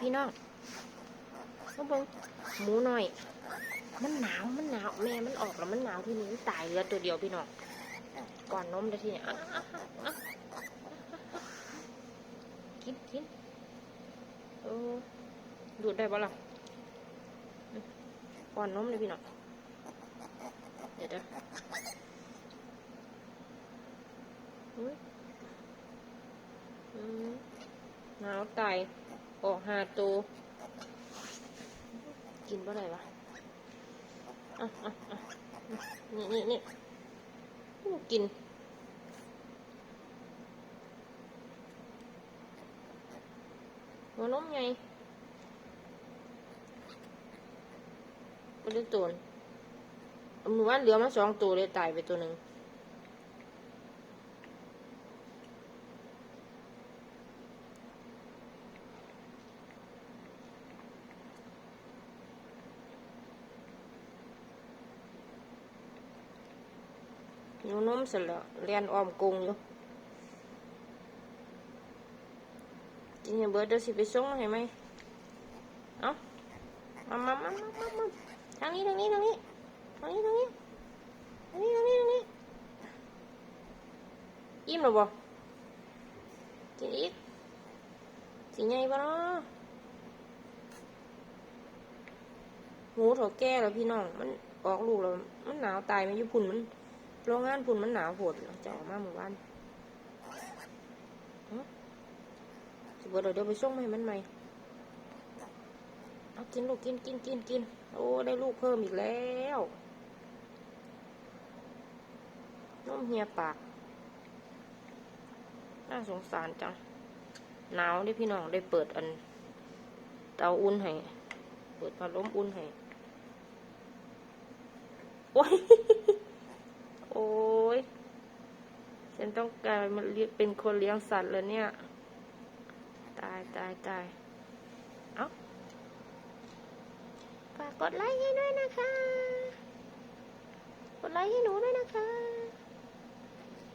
พี่น้องเขาบงหมูหน่อย มันหนาวมันหนาวแม่มันออกแล้วมันหนาวที่นี่ตายเหลือตัวเดียวพี่น้องก่อนนมได้ที่นี่อะอะอะอะกินกินเออดูดได้ปะล่ะก่อนนมเลยพี่น้องเดี๋ยวเดี๋ยวอุ๊ยอืมหนาวตาย ออกหาตัว กินเ่ได้วะอะอะอะนี่นี่นี่อู้กินหัวนมไงมันเป็นตัวหมูว่านเหลือมาสองตัวเลยตายไปตัวหนึ่ง หิวนมเสร็จแล้วเรียนออมกุงอยู่กินให้เบิร์ดเดี๋ยวสิไปส่งให้ไหมเอามามามามามามาทางนี้ทางนี้ทางนี้ทางนี้ทางนี้ทางนี้ทางนี้ทางนี้อิ่มหรือบ่กินอีกสิไงบ่เนาะหูเถาแก่แล้วพี่น้อง มันออกลูกแล้ว มันหนาวตายมันยู่พุ่นมัน โรงงานพุ่นมันหนาวโหดจะออกมาหมู่บ้านฮะสิบ่เดี๋ยวเดี๋ยวไปส่งให้มันใหม่เอากินลูกกินกินกินกินโอ้ได้ลูกเพิ่มอีกแล้วนมเฮียปาก น่าสงสารจัง หนาวดิพี่น้องได้เปิดอัน เตาอุ่นให้ เปิดพัดลมอุ่นให้ โอ้ย โอ้ย ฉันต้องกลาย มาเลี้ยงเป็นคนเลี้ยงสัตว์เลยเนี่ย ตายตายตายเอ้าฝากกดไลค์ให้ด้วยนะคะ